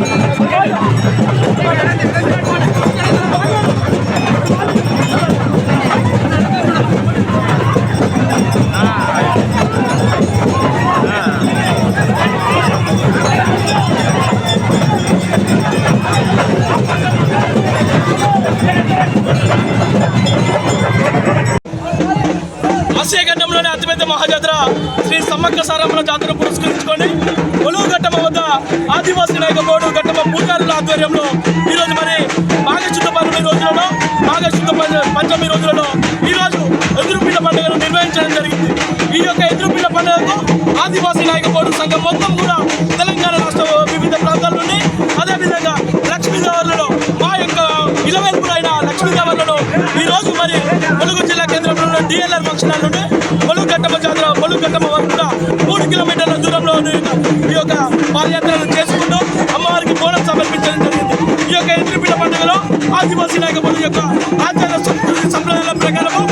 Thank you. మహాజాతర. Shri Sammakka సారమ్మల జాతర పురస్కరించుకొని ఒలువు ఘట్టమ వద్ద ఆదివాసీ నాయక బోర్డు ఘట్టమ పూజారుల ఆధ్వర్యంలో ఈరోజు మరి మాఘశుద్ధ పంచమి రోజులలో మాఘశుద్ధ పంచ- పంచమి రోజులలో ఈరోజు ఎదురుపిల్ల పండుగను నిర్వహించడం జరిగింది. ఈ యొక్క ఎదురుపిల్ల పండుగకు ఆదివాసీ నాయక బోర్డు సంఘం మొత్తం కూడా తెలంగాణ జిల్లా కేంద్రంలో ఉన్న డిఎల్ఆర్ ఫంక్షన్ నుండి ములుగు జాతర ములుగు వరకు కూడా మూడు కిలోమీటర్ల దూరంలో ఉన్న ఈ యొక్క పాదయాత్రను చేసుకుంటూ అమ్మవారికి బోనం సమర్పించడం జరిగింది. ఈ యొక్క ఎదురుపిల్ల పండుగలో ఆదివాసీ నాయక యొక్క ఆచార సంస్కృతి సంప్రదాయాల ప్రకారము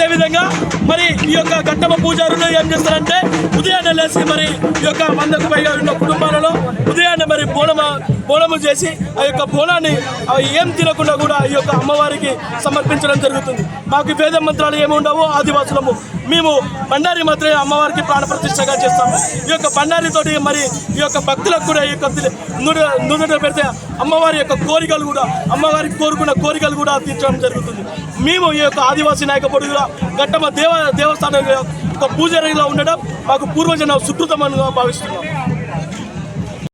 అదేవిధంగా మరి ఈ యొక్క గట్టమ్మ పూజారులు ఏం చేస్తారంటే ఉదయాన్నే లేచి మరి ఈ యొక్క వందకు పైగా ఉన్న కుటుంబాలలో ఉదయాన్నే మరి బోనమ బోనము చేసి ఆ యొక్క బోనాన్ని ఏం తినకుండా కూడా ఈ యొక్క అమ్మవారికి సమర్పించడం జరుగుతుంది. మాకు వేద మంత్రాలు ఏమి ఉండవు ఆదివాసులము. మేము బండారి మాత్రమే అమ్మవారికి ప్రాణప్రతిష్టగా చేస్తాము. ఈ యొక్క బండారితోటి మరి ఈ యొక్క భక్తులకు కూడా ఈ యొక్క నూనె నుదుట పెడితే అమ్మవారి యొక్క కోరికలు కూడా అమ్మవారికి కోరుకున్న కోరికలు కూడా తీర్చడం జరుగుతుంది. మేము ఈ యొక్క ఆదివాసీ నాయక పొడుగుగా ఘట్టమ దేవ దేవస్థానం యొక్క పూజారిలో ఉండడం మాకు పూర్వజన సుకృతమని భావిస్తున్నాం.